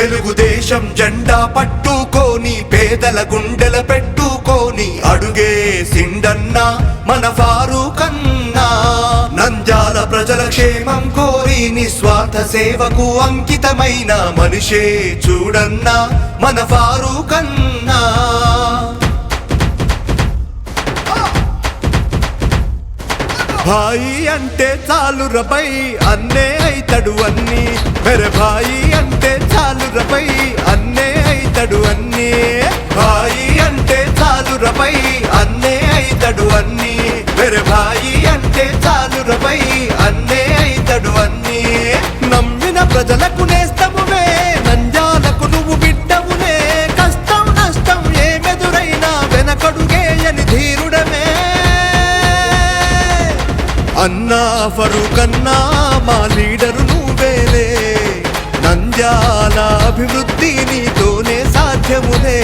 తెలుగుదేశం జెండా పట్టుకోని పేదల గుండెల పెట్టుకోని అడుగే సిండన్నా మన ఫారూకన్నా నంజాల ప్రజల క్షేమం కోరి నిస్వార్థ సేవకు అంకితమైన మనిషే చూడన్నా మన ఫారూకన్నా భాయి అంటే చాలు రబై అన్నే అయితడు అన్ని. మెరే భాయి చాలురపై అన్నే అయితడు అన్నీ. బాయి అంటే చాలురపై అన్నే అయితడు అన్నీ. మెరే బాయి అంటే చాలురపై అన్నే అయితడు అన్నీ. నమ్మిన ప్రజలకు నేస్తమువే నంజాలకు నువ్వు బిడ్డవులే. కష్టం నష్టం ఏమెదురైనా వెనకడుగేయని ధీరుడమే. అన్నా ఫరూకన్నా మా లీడర్ అభివృద్ధి నీతోనే సాధ్యములే.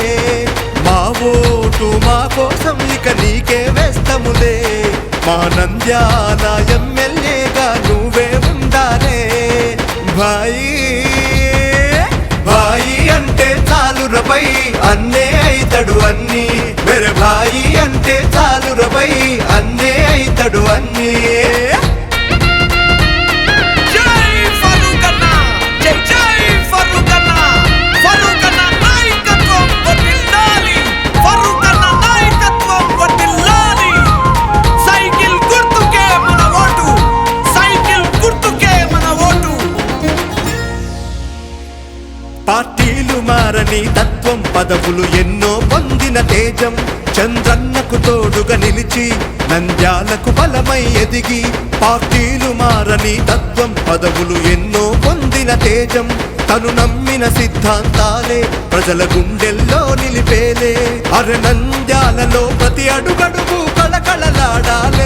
మా ఓటు మా కోసం ఇక నీకే వేస్తములే మా నంద్యాల ఎమ్మెల్యేగా నువ్వే ఉండాలే. భాయి భాయి అంటే చాలురపై అన్నే అయితడు అన్ని. మెరే భాయి అంటే చాలురపై అన్నే అయితడు అన్ని. పార్టీలు మారని తత్వం పదవులు ఎన్నో పొందిన తేజం. చంద్రన్నకు తోడుగా నిలిచి నంద్యాలకు బలమై ఎదిగి పార్టీలు మారని తత్వం పదవులు ఎన్నో పొందిన తేజం. తను నమ్మిన సిద్ధాంతాలే ప్రజల గుండెల్లో నిలిపేలే. అర నంద్యాలలో ప్రతి అడుగడుగు కళకళలాడాలే.